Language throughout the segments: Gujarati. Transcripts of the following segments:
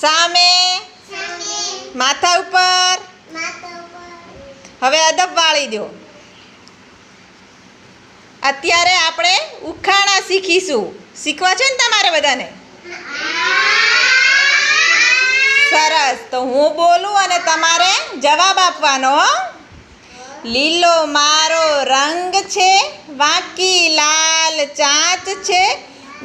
સામે. માથા ઉપર. હવે અદબ વાળી દો. અત્યારે આપણે ઉખાણા શીખીશું. શીખવા છે ને તમારે બધાને? સરસ. તો હું બોલું અને તમારે જવાબ આપવાનો લીલો મારો રંગ છે, વાંકી લાલ ચાંચ છે,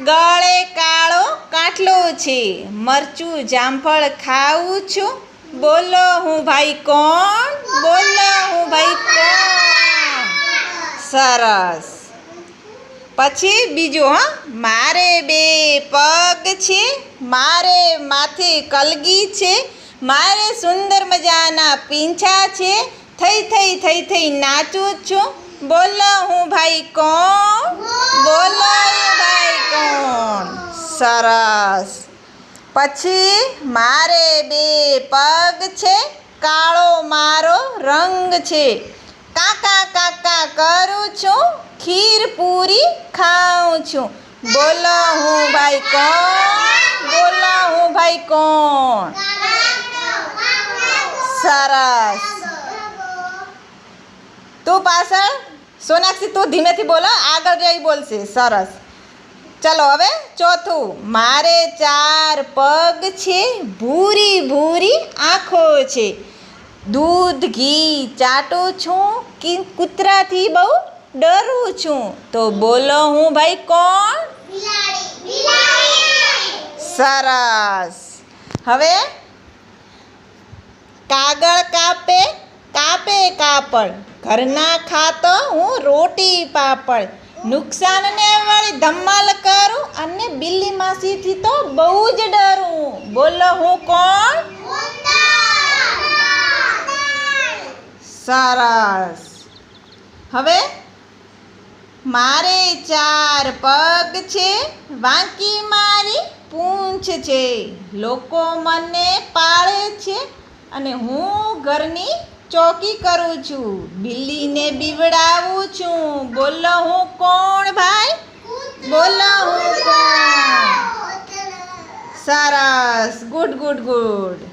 ગળે કાળો કાટલો છે? મરચું જામફળ ખાઉં છું? બોલો હું ભાઈ કોણ? બોલો હું ભાઈ કોણ? સરસ. પછી બીજું, હા. મારે બે પગ છે, મારે માથે કલગી છે, મારે સુંદર મજાના પીંછા છે, થઈ થઈ થઈ થઈ નાચું છું. બોલો હું ભાઈ કોણ? બોલો ભાઈ કોણ? સરસ. પછી મારે બે પગ છે, કાળો મારો રંગ છે. કાકા કાકા કરું છું, ખીર પૂરી ખાઉં છું. બોલો હું ભાઈ કોણ? બોલો હું ભાઈ કોણ? સરસ. તું પાછળ, સોનાક્ષી, તું ધીમેથી બોલો, આગળ જઈ બોલશે. સરસ. ચલો હવે ચોથું. મારે ચાર પગ છે, ભૂરી ભૂરી આંખો છે. દૂધ, ઘી, ચાટું છું, કે કૂતરાથી બહુ ડરું છું. તો બોલો હું ભાઈ કોણ? સરસ. હવે કાગળ કાપે કાપે કાપડ. ઘરના ખાતો હું રોટી પાપડ. નુકસાનને વળી ધમાલ કરું અને બિલ્લી માસીથી તો બહુ જ ડરું. બોલો, હું કોણ? સરસ. હવે મારે ચાર પગ છે, વાંકી મારી પૂંછ છે. લોકો મને પાળે છે અને હું ઘરની ચોકી કરું છું. બિલ્લીને બીવડાવું છું. બોલો, હું કોણ ભાઈ બોલો હું કોણ? સરસ ગુડ ગુડ ગુડ.